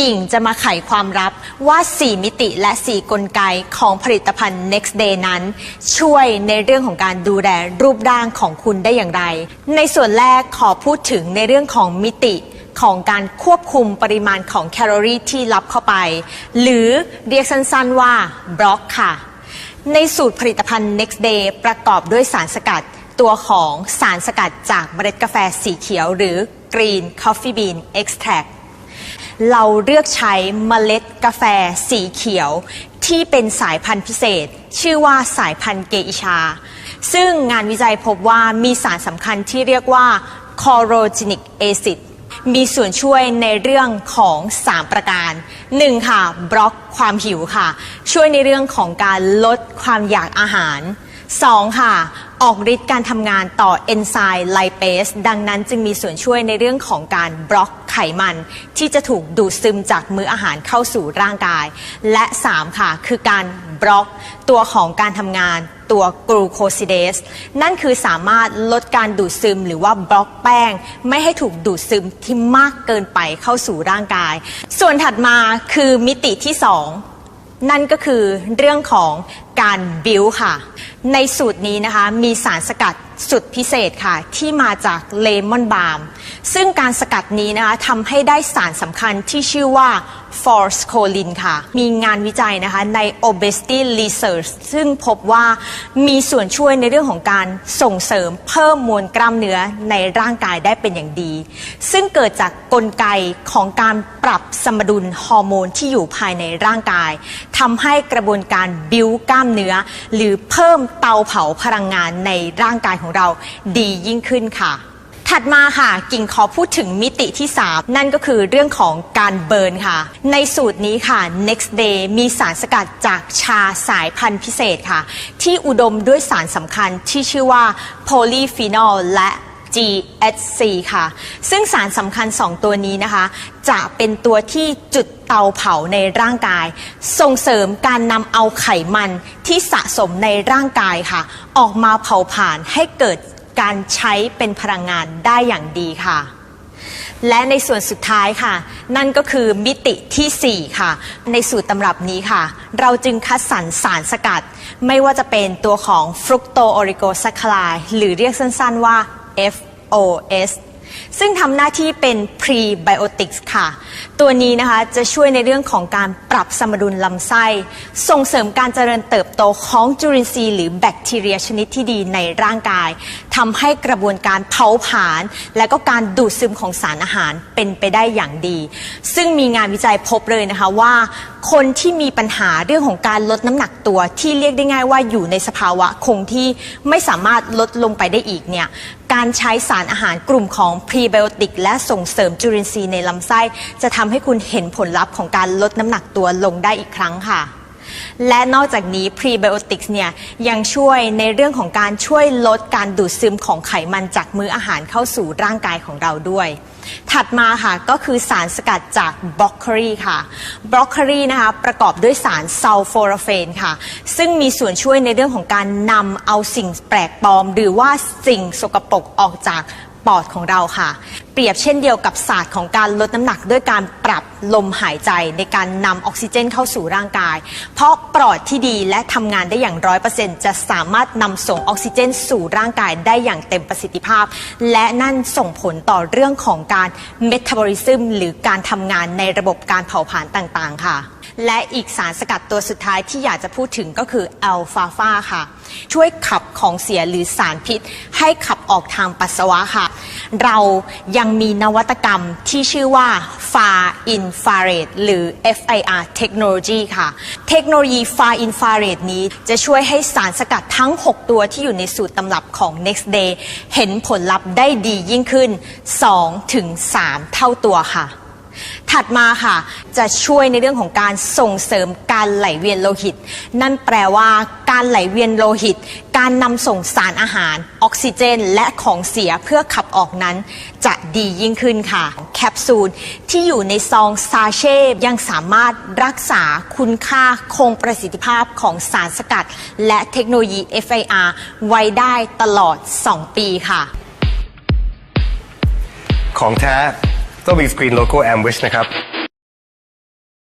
กิ่งจะมาไขความลับว่า 4 มิติและ 4 กลไกของผลิตภัณฑ์ Next Day นั้น ช่วยในเรื่องของการดูแลรูปร่างของคุณได้อย่างไร ในส่วนแรกขอพูดถึงในเรื่องของมิติของการควบคุมปริมาณของแคลอรี่ที่รับเข้าไป หรือเรียกสั้นๆว่าบล็อกค่ะ ในสูตรผลิตภัณฑ์ Next Day ประกอบด้วยสารสกัดตัวของสารสกัดจากเมล็ดกาแฟสีเขียว หรือ Green Coffee Bean Extract เราเลือกใช้เมล็ดกาแฟสีเขียว ที่เป็นสายพันธุ์พิเศษ ชื่อว่าสายพันธุ์เกอิชา ซึ่งงานวิจัยพบว่ามีสารสำคัญที่เรียกว่า c o r o g e n i c acid มีส่วนช่วยในเรื่องของ 3 ประการ 1. ค่ะ บล็อกความหิวค่ะ ช่วยในเรื่องของการลดความอยากอาหาร 2. ค่ะ ออกฤทธิ์การทำงานต่อเอนไซม์ไลเปสดังนั้นจึงมีส่วนช่วยในเรื่องของการบล็อก ไขมันที่จะถูกดูดซึมจากมื้ออาหารเข้าสู่ร่างกาย และ 3 ค่ะ คือการบล็อกตัวของการทำงานตัวกลูโคซิเดสนั่นคือสามารถลดการดูดซึมหรือว่าบล็อกแป้ง ไม่ให้ถูกดูดซึมที่มากเกินไปเข้าสู่ร่างกาย ส่วนถัดมาคือมิติที่ 2นั่นก็คือเรื่องของการบิวค่ะ ในสูตรนี้นะคะมีสารสกัด สุดพิเศษค่ะ ที่มาจากเลมอนบาล์มซึ่งการสกัดนี้นะคะทำให้ได้สารสำคัญที่ชื่อว่า f o r s c o l i n ค่ะ มีงานวิจัยนะคะใน obesity research ซึ่งพบว่ามีส่วนช่วยในเรื่องของการส่งเสริมเพิ่มมวลกล้ามเนื้อในร่างกายได้เป็นอย่างดี ซึ่งเกิดจากกลไกของการปรับสมดุลฮอร์โมนที่อยู่ภายในร่างกายทำให้กระบวนการบิวกล้ามเนื้อ หรือเพิ่มเตาเผาพลังงานในร่างกายของเราดียิ่งขึ้นค่ะ ถัดมาค่ะ กิ่งขอพูดถึงมิติที่ 3 นั่นก็คือเรื่องของการเบิร์นค่ะ ในสูตรนี้ค่ะ next day มีสารสกัดจากชาสายพันธุ์พิเศษค่ะ ที่อุดมด้วยสารสำคัญที่ชื่อว่าโพลีฟีนอลและ GHC ค่ะ ซึ่งสารสำคัญ 2 ตัวนี้นะคะ จะเป็นตัวที่จุดเตาเผาในร่างกาย ส่งเสริมการนำเอาไขมันที่สะสมในร่างกายค่ะ ออกมาเผาผลาญให้เกิด การใช้เป็นพลังงานได้อย่างดีค่ะ และในส่วนสุดท้ายค่ะ นั่นก็คือมิติทีสี่ 4 ค่ะ ในสูตรตำรับนี้ค่ะ เราจึงคัดสรรสารสกัด ไม่ว่าจะเป็นตัวของฟรุกโตโอริโกซัคลายหรือเรียกสั้นๆว่า FOS ซึ่งทำหน้าที่เป็น prebiotics ค่ะ ตัวนี้นะคะจะช่วยในเรื่องของการปรับสมดุลลำไส้ ส่งเสริมการเจริญเติบโตของจุลินทรีย์หรือแบคทีเรียชนิดที่ดีในร่างกายทำให้กระบวนการเผาผลาญและก็การดูดซึมของสารอาหารเป็นไปได้อย่างดี ซึ่งมีงานวิจัยพบเลยนะคะว่าคนที่มีปัญหาเรื่องของการลดน้ำหนักตัวที่เรียกได้ง่ายว่าอยู่ในสภาวะคงที่ไม่สามารถลดลงไปได้อีกเนี่ยการใช้สารอาหารกลุ่มของพรีไบโอติกและส่งเสริมจุลินทรีย์ในลำไส้ จะทำให้คุณเห็นผลลัพธ์ของการลดน้ำหนักตัวลงได้อีกครั้งค่ะ และนอกจากนี้พรีไบโอติกส์เนี่ยยังช่วยในเรื่องของการช่วยลดการดูดซึมของไขมันจากมื้ออาหารเข้าสู่ร่างกายของเราด้วย ถัดมาค่ะก็คือสารสกัดจากบล็อกโคลีค่ะบล็อกโคลีนะคะประกอบด้วยสารซัลโฟราเฟนค่ะ ซึ่งมีส่วนช่วยในเรื่องของการนำเอาสิ่งแปลกปลอม หรือว่าสิ่งสกปรกออกจาก ปอดของเราค่ะ เปรียบเช่นเดียวกับศาสตร์ของการลดน้ำหนักด้วยการปรับลมหายใจในการนำออกซิเจนเข้าสู่ร่างกาย เพราะปอดที่ดีและทำงานได้อย่างร้อยเปอร์เซ็นต์จะสามารถนำส่งออกซิเจนสู่ร่างกายได้อย่างเต็มประสิทธิภาพ และนั่นส่งผลต่อเรื่องของการเมตาบอลิซึมหรือการทำงานในระบบการเผาผลาญต่างๆ ค่ะ และอีกสารสกัดตัวสุดท้ายที่อยากจะพูดถึงก็คือแอลฟาฟาค่ะ ช่วยขับของเสียหรือสารพิษ ให้ขับออกทางปัสสาวะค่ะ เรายังมีนวัตกรรมที่ชื่อว่า Far Infrared หรือ FIR Technology ค่ะ เทคโนโลยี Far Infrared นี้จะช่วยให้สารสกัดทั้ง 6 ตัวที่อยู่ในสูตรตำรับของ Next Day เห็นผลลัพธ์ได้ดียิ่งขึ้น2ถึง3เท่าตัวค่ะ ถัดมาค่ะ จะช่วยในเรื่องของการส่งเสริมการไหลเวียนโลหิต นั่นแปลว่าการไหลเวียนโลหิต การนำส่งสารอาหาร ออกซิเจน และของเสียเพื่อขับออกนั้น จะดียิ่งขึ้นค่ะ แคปซูลที่อยู่ในซองซาเช่ยังสามารถรักษาคุณค่าคงประสิทธิภาพของสารสกัด และเทคโนโลยี FIR ไว้ได้ตลอด 2 ปีค่ะ ของแท้ ต้องมีสกรีนโลโก้แอมวิชนะครับ